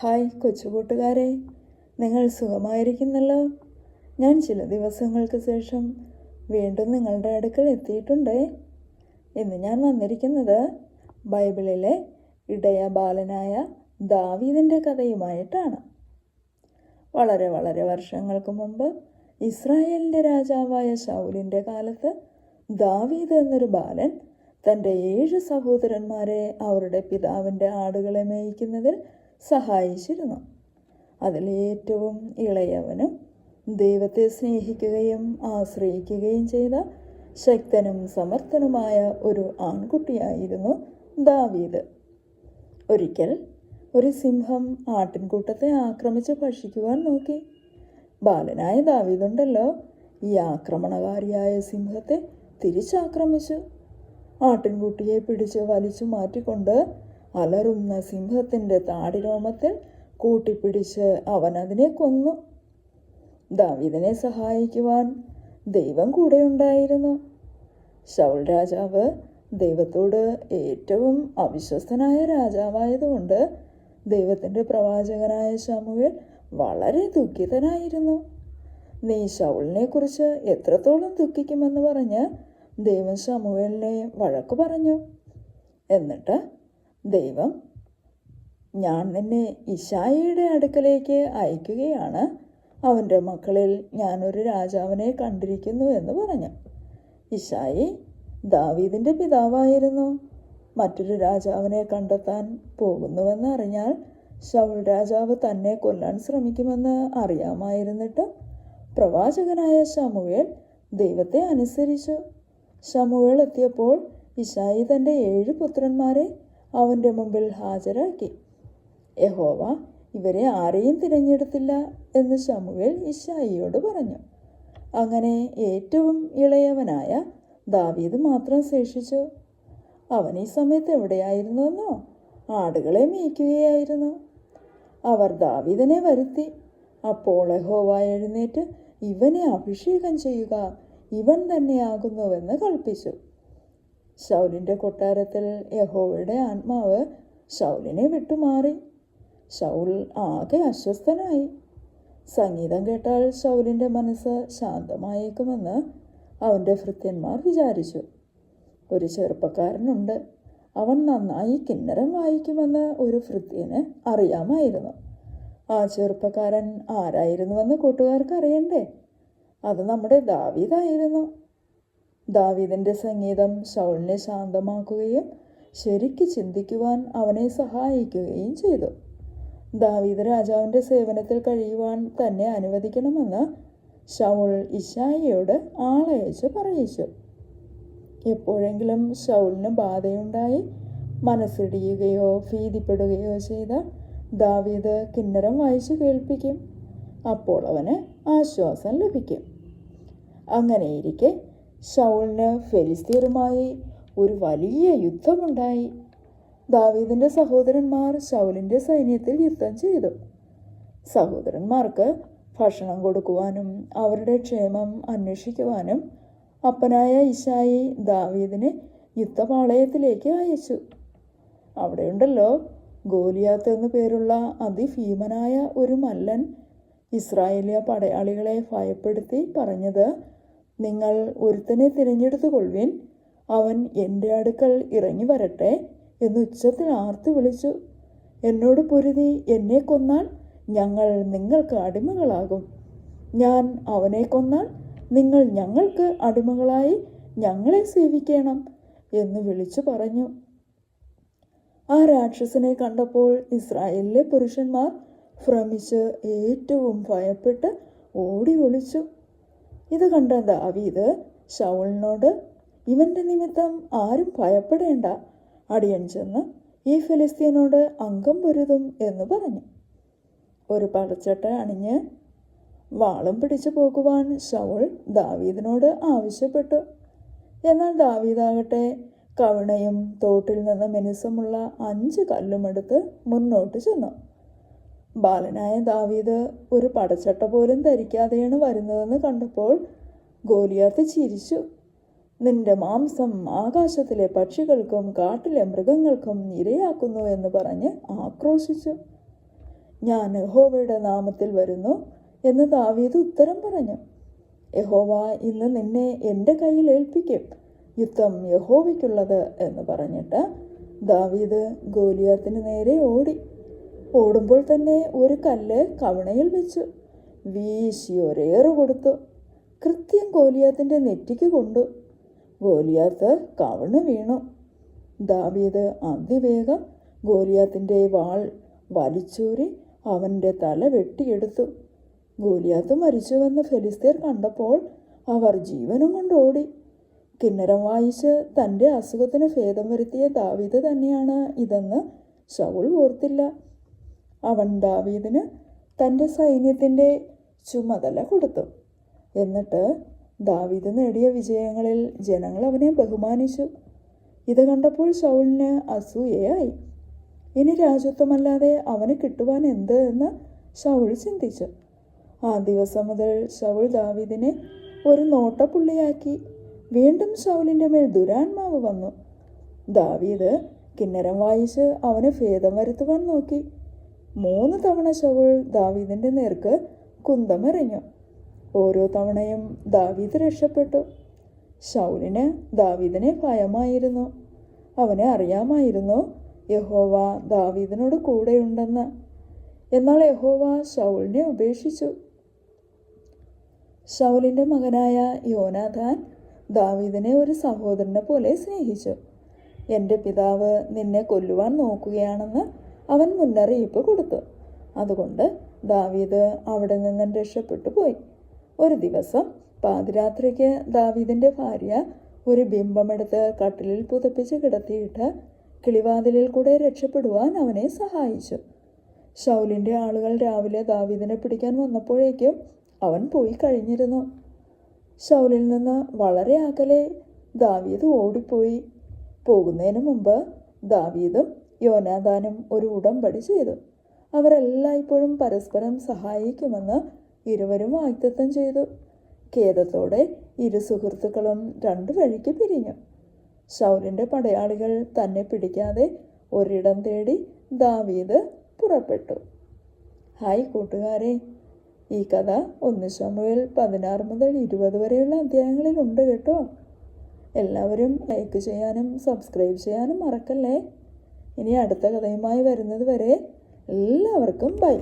Hi കൊച്ചുകൂട്ടുകാരെ. നിങ്ങൾ സുഖമായിരിക്കുന്നല്ലോ? ഞാൻ ചില ദിവസങ്ങൾക്ക് ശേഷം വീണ്ടും നിങ്ങളുടെ അടുക്കൽ എത്തിയിട്ടുണ്ട്. ഇന്ന് ഞാൻ വന്നിരിക്കുന്നത് ബൈബിളിലെ ഇടയ ബാലനായ ദാവീദിന്റെ കഥയുമായിട്ടാണ്. വളരെ വളരെ വർഷങ്ങൾക്ക് മുമ്പ് ഇസ്രായേലിന്റെ രാജാവായ ശൗലിന്റെ കാലത്ത് ദാവീദ് എന്നൊരു ബാലൻ തന്റെ ഏഴ് സഹോദരന്മാരെ അവരുടെ പിതാവിന്റെ ആടുകളെ മേയിക്കുന്നതിൽ സഹായിച്ചിരുന്നു. അതിലേറ്റവും ഇളയവനും ദൈവത്തെ സ്നേഹിക്കുകയും ആശ്രയിക്കുകയും ചെയ്ത ശക്തനും സമർത്ഥനുമായ ഒരു ആൺകുട്ടിയായിരുന്നു ദാവീദ്. ഒരിക്കൽ ഒരു സിംഹം ആട്ടിൻകൂട്ടത്തെ ആക്രമിച്ച് ഭക്ഷിക്കുവാൻ നോക്കി. ബാലനായ ദാവീദുണ്ടല്ലോ ഈ ആക്രമണകാരിയായ സിംഹത്തെ തിരിച്ചാക്രമിച്ചു. ആട്ടിൻകുട്ടിയെ പിടിച്ച് വലിച്ചു മാറ്റിക്കൊണ്ട് അലറുന്ന സിംഹത്തിന്റെ താടിരോമത്തിൽ കൂട്ടിപ്പിടിച്ച് അവൻ അതിനെ കൊന്നു. ദാവിദിനെ സഹായിക്കുവാൻ ദൈവം കൂടെയുണ്ടായിരുന്നു ശൗൽ രാജാവ് ദൈവത്തോട് ഏറ്റവും അവിശ്വസ്തനായ രാജാവായതുകൊണ്ട് ദൈവത്തിന്റെ പ്രവാചകനായ ശമുവേൽ വളരെ ദുഃഖിതനായിരുന്നു. നീ ശൗലിനെ കുറിച്ച് എത്രത്തോളം ദുഃഖിക്കുമെന്ന് പറഞ്ഞ് ദൈവം ശമുവേലിനെ വഴക്കു പറഞ്ഞു. എന്നിട്ട് ദൈവം ഞാൻ നിന്നെ ഇഷായിയുടെ അടുക്കലേക്ക് അയക്കുകയാണ്. അവന്റെ മക്കളിൽ ഞാനൊരു രാജാവിനെ കണ്ടിരിക്കുന്നു എന്ന് പറഞ്ഞു. ഇഷായി ദാവീദിന്റെ പിതാവായിരുന്നു. മറ്റൊരു രാജാവിനെ കണ്ടെത്താൻ പോകുന്നുവെന്ന് അറിഞ്ഞാൽ ശൗൽ രാജാവ് തന്നെ കൊല്ലാൻ ശ്രമിക്കുമെന്ന് അറിയാമായിരുന്നിട്ട് പ്രവാചകനായ ശമുവേൽ ദൈവത്തെ അനുസരിച്ചു. ശമുവേൽ എത്തിയപ്പോൾ ഇഷായി തന്റെ ഏഴ് പുത്രന്മാരെ അവന്റെ മുമ്പിൽ ഹാജരാക്കി. യഹോവ ഇവരെ ആരെയും തിരഞ്ഞെടുത്തില്ല എന്ന് ശമുവേൽ ഇഷായിയോട് പറഞ്ഞു. അങ്ങനെ ഏറ്റവും ഇളയവനായ ദാവീദ് മാത്രം ശേഷിച്ചു. അവൻ ഈ സമയത്ത് എവിടെയായിരുന്നുവെന്നോ? ആടുകളെ മേയ്ക്കുകയായിരുന്നു. അവർ ദാവീദിനെ വരുത്തി. അപ്പോൾ യഹോവ എഴുന്നേറ്റ് ഇവനെ അഭിഷേകം ചെയ്യുക. ഇവൻ തന്നെയാകുന്നുവെന്ന് കൽപ്പിച്ചു. ശൗലിന്റെ കൊട്ടാരത്തിൽ യഹോവയുടെ ആത്മാവ് സൗലിനെ വിട്ടുമാറി. സൗൽ ആകെ അസ്വസ്ഥനായി. സംഗീതം കേട്ടാൽ സൗലിന്റെ മനസ്സ് ശാന്തമായേക്കുമെന്ന് അവന്റെ ഭൃത്യന്മാർ വിചാരിച്ചു. ഒരു ചെറുപ്പക്കാരനുണ്ട്. അവൻ നന്നായി കിന്നരം വായിക്കുമെന്ന് ഒരു ഭൃത്യന് അറിയാമായിരുന്നു. ആ ചെറുപ്പക്കാരൻ ആരായിരുന്നുവെന്ന് കൂട്ടുകാർക്ക് അറിയണ്ടേ അത് നമ്മുടെ ദാവീദായിരുന്നു. ദാവീദിന്റെ സംഗീതം ശൗലിനെ ശാന്തമാക്കുകയും ശരിക്ക് ചിന്തിക്കുവാൻ അവനെ സഹായിക്കുകയും ചെയ്തു. ദാവീദ് രാജാവിന്റെ സേവനത്തിൽ കഴിയുവാൻ തന്നെ അനുവദിക്കണമെന്ന് ഷൗൾ ഇഷായിയോട് ആളയച്ച് പറയിച്ചു. എപ്പോഴെങ്കിലും ഷൗലിന് ബാധയുണ്ടായി മനസ്സിടിയുകയോ ഭീതിപ്പെടുകയോ ചെയ്ത ദാവീദ് കിന്നരം വായിച്ചു കേൾപ്പിക്കും. അപ്പോൾ അവന് ആശ്വാസം ലഭിക്കും. അങ്ങനെയിരിക്കെ ഷൗളിന് ഫെലിസ്തീറുമായി ഒരു വലിയ യുദ്ധമുണ്ടായി. ദാവീദിന്റെ സഹോദരന്മാർ ഷൗലിന്റെ സൈന്യത്തിൽ യുദ്ധം ചെയ്തു. സഹോദരന്മാർക്ക് ഭക്ഷണം കൊടുക്കുവാനും അവരുടെ ക്ഷേമം അന്വേഷിക്കുവാനും അപ്പനായ ഇഷായി ദാവീദിനെ യുദ്ധപാളയത്തിലേക്ക് അയച്ചു. അവിടെയുണ്ടല്ലോ ഗോലിയാത്ത് എന്നു പേരുള്ള അതിഭീമനായ ഒരു മല്ലൻ ഇസ്രായേലിയ പടയാളികളെ ഭയപ്പെടുത്തി പറഞ്ഞത് നിങ്ങൾ ഒരുത്തനെ തിരഞ്ഞെടുത്തു കൊള്ളുവിൻ അവൻ എന്റെ അടുക്കൽ ഇറങ്ങി വരട്ടെ എന്ന് ഉച്ചത്തിൽ ആർത്തു വിളിച്ചു. എന്നോട് പൊരുതി എന്നെ കൊന്നാൽ ഞങ്ങൾ നിങ്ങൾക്ക് അടിമകളാകും. ഞാൻ അവനെ കൊന്നാൽ നിങ്ങൾ ഞങ്ങൾക്ക് അടിമകളായി ഞങ്ങളെ സേവിക്കണം എന്ന് വിളിച്ചു പറഞ്ഞു. ആ രാക്ഷസനെ കണ്ടപ്പോൾ ഇസ്രായേലിലെ പുരുഷന്മാർ ഭ്രമിച്ച് ഏറ്റവും ഭയപ്പെട്ട് ഓടി ഒളിച്ചു. ഇത് കണ്ട ദാവീദ് ഷൗളിനോട് ഇവന്റെ നിമിത്തം ആരും ഭയപ്പെടേണ്ട. അടിയൻ ചെന്ന് ഈ ഫിലിസ്തീനോട് അംഗം പൊരുതും എന്ന് പറഞ്ഞു. ഒരു പടച്ചട്ട അണിഞ്ഞ് വാളും പിടിച്ചു പോകുവാൻ ഷൗൾ ദാവീദിനോട് ആവശ്യപ്പെട്ടു. എന്നാൽ ദാവീദാകട്ടെ കവണയും തോട്ടിൽ നിന്ന് മിനുസമുള്ള അഞ്ച് കല്ലുമെടുത്ത് മുന്നോട്ട് ചെന്നു. ബാലനായ ദാവീദ് ഒരു പടച്ചട്ട പോലും ധരിക്കാതെയാണ് വരുന്നതെന്ന് കണ്ടപ്പോൾ ഗോലിയാത്ത് ചിരിച്ചു. നിന്റെ മാംസം ആകാശത്തിലെ പക്ഷികൾക്കും കാട്ടിലെ മൃഗങ്ങൾക്കും ഇരയാക്കുന്നു എന്ന് പറഞ്ഞ് ആക്രോശിച്ചു. ഞാൻ യഹോവയുടെ നാമത്തിൽ വരുന്നു എന്ന് ദാവീദ് ഉത്തരം പറഞ്ഞു. യഹോവ ഇന്ന് നിന്നെ എന്റെ കയ്യിൽ ഏൽപ്പിക്കും. യുദ്ധം യഹോവയ്ക്കുള്ളത് എന്ന് പറഞ്ഞിട്ട് ദാവീദ് ഗോലിയാത്തിന് നേരെ ഓടി. ഓടുമ്പോൾ തന്നെ ഒരു കല്ല് കവണയിൽ വെച്ചു. വീശി ഒരേറ് കൊടുത്തു. കൃത്യം ഗോലിയാത്തിന്റെ നെറ്റിക്ക് കൊണ്ടു. ഗോലിയാത്ത് കവണ് വീണു. ദാവീദ് അതിവേഗം ഗോലിയാത്തിന്റെ വാൾ വലിച്ചൂരി അവന്റെ തല വെട്ടിയെടുത്തു. ഗോലിയാത്ത് മരിച്ചുവെന്ന് ഫെലിസ്തീർ കണ്ടപ്പോൾ അവർ ജീവനും കൊണ്ട് ഓടി. കിന്നരം വായിച്ച് തന്റെ അസുഖത്തിന് ഭേദം വരുത്തിയ ദാവീദ് തന്നെയാണ് ഇതെന്ന് ശൗൾ ഓർത്തില്ല. അവൻ ദാവീദിന് തന്റെ സൈന്യത്തിന്റെ ചുമതല കൊടുത്തു. എന്നിട്ട് ദാവീദ് നേടിയ വിജയങ്ങളിൽ ജനങ്ങൾ അവനെ ബഹുമാനിച്ചു. ഇത് കണ്ടപ്പോൾ ശൗളിന് അസൂയയായി. ഇനി രാജ്യത്വമല്ലാതെ അവന് കിട്ടുവാൻ എന്ത് എന്ന് ഷൗൾ ചിന്തിച്ചു. ആ ദിവസം മുതൽ ഷൗൾ ദാവീദിനെ ഒരു നോട്ടപ്പുള്ളിയാക്കി. വീണ്ടും ശൗലിന്റെ മേൽ ദുരാത്മാവ് വന്നു. ദാവീദ് കിന്നരം വായിച്ച് അവന് ഭേദം വരുത്തുവാൻ നോക്കി. മൂന്ന് തവണ ശൗൾ ദാവീദിന്റെ നേർക്ക് കുന്തമെറിഞ്ഞു. ഓരോ തവണയും ദാവീദ് രക്ഷപ്പെട്ടു. ശൗലിന് ദാവീദിനെ ഭയമായിരുന്നു. അവനെ അറിയാമായിരുന്നു യഹോവ ദാവീദിനോട് കൂടെയുണ്ടെന്ന്. എന്നാൽ യഹോവ ശൗലിനെ ഉപേക്ഷിച്ചു. ശൗലിന്റെ മകനായ യോനാഥാൻ ദാവീദിനെ ഒരു സഹോദരനെ പോലെ സ്നേഹിച്ചു. എന്റെ പിതാവ് നിന്നെ കൊല്ലുവാൻ നോക്കുകയാണെന്ന് അവൻ മുന്നറിയിപ്പ് കൊടുത്തു. അതുകൊണ്ട് ദാവീദ് അവിടെ നിന്നും രക്ഷപ്പെട്ടു പോയി. ഒരു ദിവസം പാതിരാത്രിക്ക് ദാവീദിന്റെ ഭാര്യ ഒരു ബിംബമെടുത്ത് കട്ടിലിൽ പുതപ്പിച്ച് കിടത്തിയിട്ട് കിളിവാതിലിൽ കൂടെ രക്ഷപ്പെടുവാൻ അവനെ സഹായിച്ചു. ഷൗലിന്റെ ആളുകൾ രാവിലെ ദാവീദിനെ പിടിക്കാൻ വന്നപ്പോഴേക്കും അവൻ പോയി കഴിഞ്ഞിരുന്നു. ഷൗലിൽ നിന്ന് വളരെ അകലെ ദാവീദ് ഓടിപ്പോയി. പോകുന്നതിന് മുമ്പ് ദാവീദും യോനാദാനും ഒരു ഉടമ്പടി ചെയ്തു. അവർ എല്ലായ്പ്പോഴും പരസ്പരം സഹായിക്കുമെന്ന് ഇരുവരും വാഗ്ദത്തം ചെയ്തു. ഖേദത്തോടെ ഇരു സുഹൃത്തുക്കളും രണ്ടു വഴിക്ക് പിരിഞ്ഞു. ശൗലിന്റെ പടയാളികൾ തന്നെ പിടിക്കാതെ ഒരിടം തേടി ദാവീദ് പുറപ്പെട്ടു. ഹായ് കൂട്ടുകാരെ ഈ കഥ ഒന്ന് ശമുവേൽ പതിനാറ് മുതൽ ഇരുപത് വരെയുള്ള അധ്യായങ്ങളിൽ ഉണ്ട് കേട്ടോ. എല്ലാവരും ലൈക്ക് ചെയ്യാനും സബ്സ്ക്രൈബ് ചെയ്യാനും മറക്കല്ലേ? ഇനി അടുത്ത കഥയുമായി വരുന്നത് വരെ എല്ലാവർക്കും ബൈ